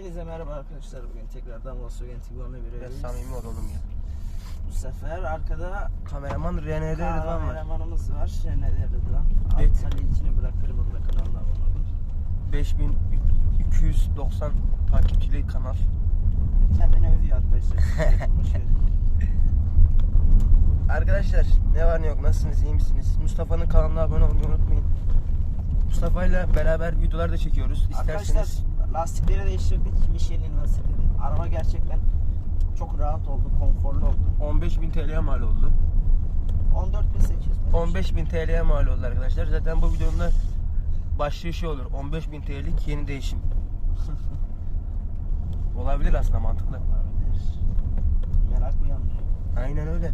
Hepinize merhaba arkadaşlar. Bugün tekrardan Volkswagen Tiguan'la Biraz birlikteyiz. samimi olalım ya. Bu sefer arkada Kameraman RND Rıdvan var. kameramanımız var. Şenede Rıdvan. Evet. Altta linkini bırakırım onu da kanalına abone olun. 5290 takipçili kanal. Kendini övüyor arkadaşlar. Boş ver. Arkadaşlar ne var ne yok nasılsınız iyi misiniz? Mustafa'nın kanalına abone olmayı unutmayın. Mustafa ile beraber videolar da çekiyoruz. arkadaşlar İsterseniz lastikleri değiştirdik. Michelin lastikleri. Araba gerçekten çok rahat oldu, konforlu oldu. 15.000 TL'ye mal oldu. 14.800 15.000 TL'ye mal oldu arkadaşlar. Zaten bu videonun da başlığı şey olur. 15.000 TL'lik yeni değişim. Olabilir aslında mantıklı. Olabilir. Merak uyandırıyor. Aynen öyle.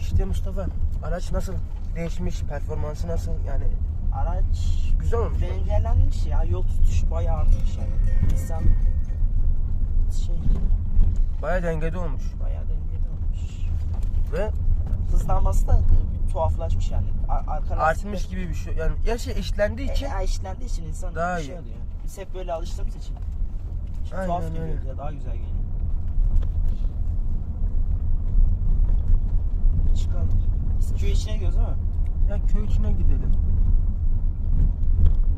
İşte Mustafa araç nasıl değişmiş, performansı nasıl yani Araç güzel olmuş. dengelenmiş ya. Yol tutuşu bayağı artmış yani. İnsan şey Baya dengede olmuş bayağı dengeli olmuş. ve Hızlanması da tuhaflaşmış yani. Ar- Arka artmış lastikler- gibi bir şey. Yani ya şey işlendiği için E, ya işlendiği için insan Daha bir şey iyi. oluyor. Biz hep böyle alıştığımız için. Şimdi Aynen tuhaf öyle. geliyor bize, daha güzel geliyor. Çıkalım. Biz köy içine gidiyoruz değil mi? ya köy içine gidelim.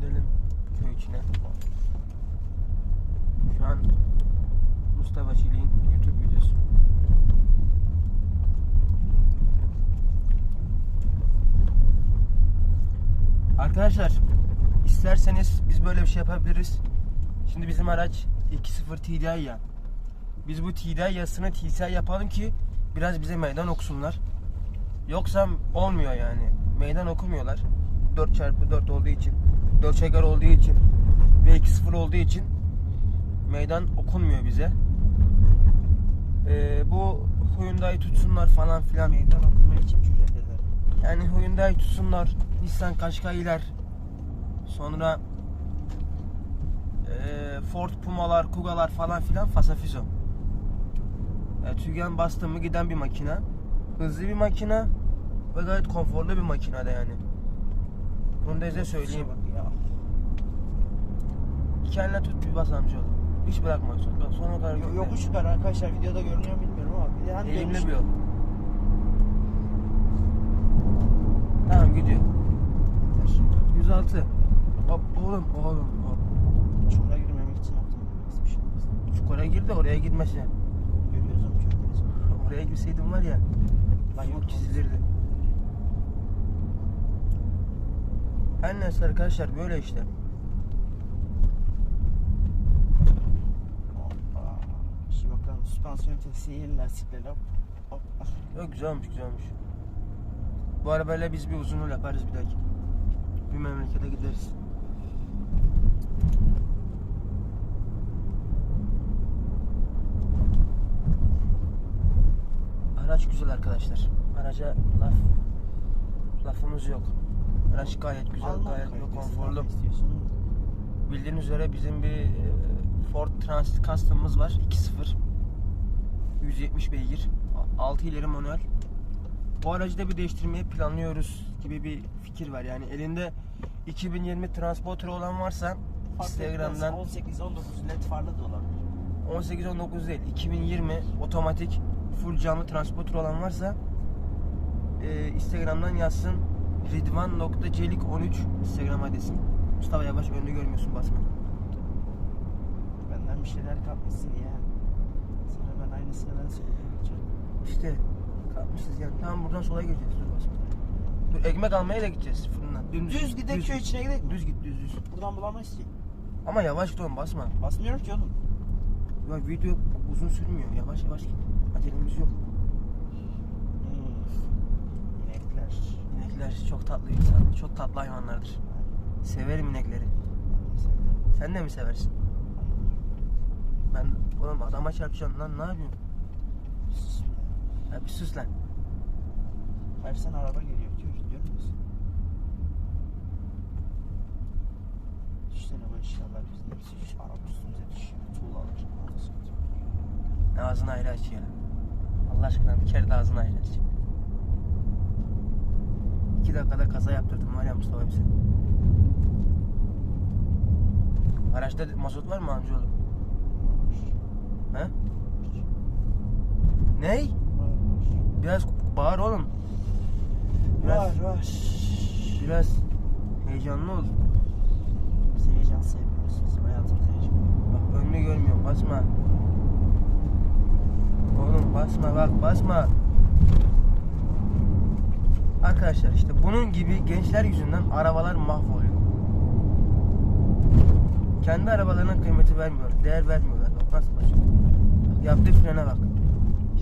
Gidelim köy içine. Şu an Mustafa Çelik'in YouTube videosu. Arkadaşlar isterseniz biz böyle bir şey yapabiliriz. Şimdi bizim araç 2.0 TDI ya. Biz bu TDI yazısını TCI yapalım ki biraz bize meydan okusunlar. Yoksa olmuyor yani. Meydan okumuyorlar. 4x4 olduğu için, 4 çeker olduğu için ve 2.0 olduğu için meydan okunmuyor bize. Ee, bu Hyundai tutsunlar falan filan. Meydan okuma için cüret ederim. Yani Hyundai tutsunlar, Nissan Qashqai'ler, sonra eee, Ford Puma'lar, Kuga'lar falan filan fasafiso. Yani Tügen bastı mı giden bir makina. Hızlı bir makina ve gayet konforlu bir makina da yani. Bunu da size söyleyeyim. Bak ya. Eline tut bir bas amcaoğlu. Hiç bırakma. Son- Sonuna kadar Yo- gitme. Yokuş yukarı arkadaşlar videoda görünüyor mu bilmiyorum ama bir de hani Eğimli bir yol. Tamam gidiyor. 106. Hop oğlum oğlum hop. Çukura girmemek için yaptım. Nasıl bir şey olmaz. Çukura girdi oraya girmesi. Görüyoruz ama kördeniz. Oraya girseydim var ya. Lan Yok çizilirdi. Her neyse arkadaşlar böyle işte. Süspansiyon testi yeni lastikleri hop. Hop. Yok güzel olmuş güzel olmuş. Bu arabayla biz bir uzun yol yaparız bir dahaki. Bir memlekete gideriz. Araç güzel arkadaşlar. Araca laf lafımız yok. Araç gayet güzel, Alman gayet kalitesi konforlu. Bildiğiniz üzere bizim bir e, Ford Transit Custom'ımız var 2.0 170 beygir 6 ileri manuel. Bu aracı da bir değiştirmeyi planlıyoruz gibi bir fikir var. Yani elinde 2020 transporter olan varsa Fark Instagram'dan etmez, 18-19 led farlı da olabilir. 18-19 değil 2020 otomatik full camlı transporter olan varsa e, Instagram'dan yazsın. Ridvan.celik13 Instagram adresim. Mustafa yavaş önünü görmüyorsun basma. Benden bir şeyler kapmışsın ya. Ben söyleyeceğim. İşte kalkmışız yani. Tamam buradan sola gireceğiz. Dur basma. Dur ekmek almaya da gideceğiz fırından. Dümdüz, Düz gidelim köy içine gidelim. Düz git düz düz. Buradan bulamayız ki. Ama yavaş git oğlum basma. Basmıyorum ki oğlum. Ya video uzun sürmüyor. Yavaş yavaş git. Acelemiz yok. Hmm. İnekler. İnekler çok tatlı insan. Çok tatlı hayvanlardır. Severim inekleri. Sen de mi seversin? Ben oğlum adama çarpacağım lan ne yapıyorsun? Ya bir sus lan. Versen araba geliyor diyor. Diyor musun? İşte ne bu eşyalar bizim hepsi şu araba üstümüze düşüyor. Tuğla alır. Anasını satayım. Ağzını ayrı aç ya. Allah aşkına bir kere de ağzını ayrı aç. İki dakikada kaza yaptırdım var ya Mustafa bize. Araçta mazot var mı amcaoğlu? He? Ney? Biraz bağır oğlum. Biraz, var. Var biraz heyecanlı ol. Biz heyecan sevmiyoruz. Bizim hayatımız heyecan. Bak önünü görmüyorum basma. Oğlum basma bak basma. Arkadaşlar işte bunun gibi gençler yüzünden arabalar mahvoluyor. Kendi arabalarına kıymeti vermiyorlar, değer vermiyorlar. Bak nasıl yaptığı frene bak.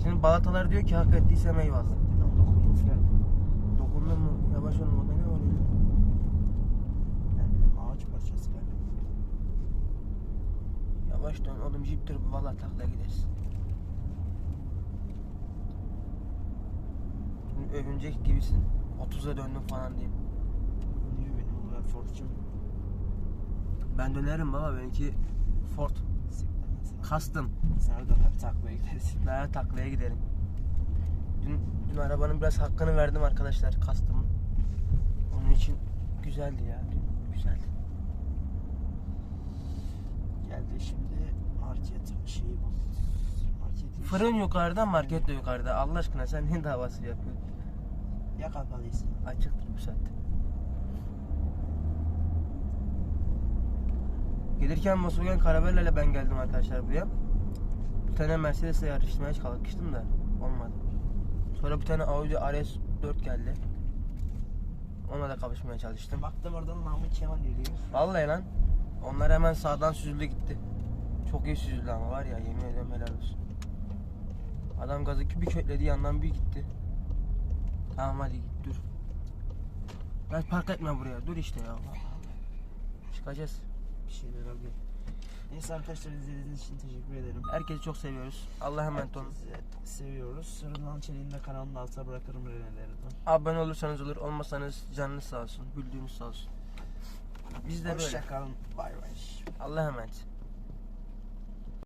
Şimdi balatalar diyor ki hak ettiysem eyvallah. Dokundum fren. Dokundun mu? Yavaş olun o da ne oluyor? Yani ağaç parçası galiba. Yavaş dön oğlum jiptir bu valla takla gideriz. Şimdi övünecek gibisin. 30'a döndüm falan diye. Niye benim ben Ford'cum. Ben dönerim baba benimki Ford. Custom. Sen orada hep takmaya gideriz. Daha taklaya giderim. Dün, dün arabanın biraz hakkını verdim arkadaşlar Custom'ın. Onun için güzeldi ya. Dün güzeldi. Geldi şimdi market şeyi bul. Market Fırın yukarıda market de yukarıda. Allah aşkına sen ne davası yapıyorsun? Ya kapalıysa. Açıktır bu saatte. Gelirken Volkswagen Caravella ile ben geldim arkadaşlar buraya. Bir tane Mercedes'le yarışmaya kalkıştım da olmadı. Sonra bir tane Audi RS4 geldi. Ona da kapışmaya çalıştım. Baktım oradan Mahmut Kemal geliyor. Vallahi lan. Onlar hemen sağdan süzüldü gitti. Çok iyi süzüldü ama var ya yemin ediyorum helal olsun. Adam gazı bir kökledi yandan bir gitti. Tamam hadi git dur. Ya park etme buraya dur işte ya. Çıkacağız. Bir şeyler oluyor. Neyse arkadaşlar izlediğiniz için teşekkür ederim. Herkesi çok seviyoruz. Allah'a emanet olun. Herkesi seviyoruz. Sırrından Çelik'in de kanalının altına bırakırım renelerden. Abone olursanız olur, olmasanız canınız sağ olsun, güldüğünüz sağ olsun. Biz de böyle. Hoşçakalın. Bay bay. Allah'a emanet.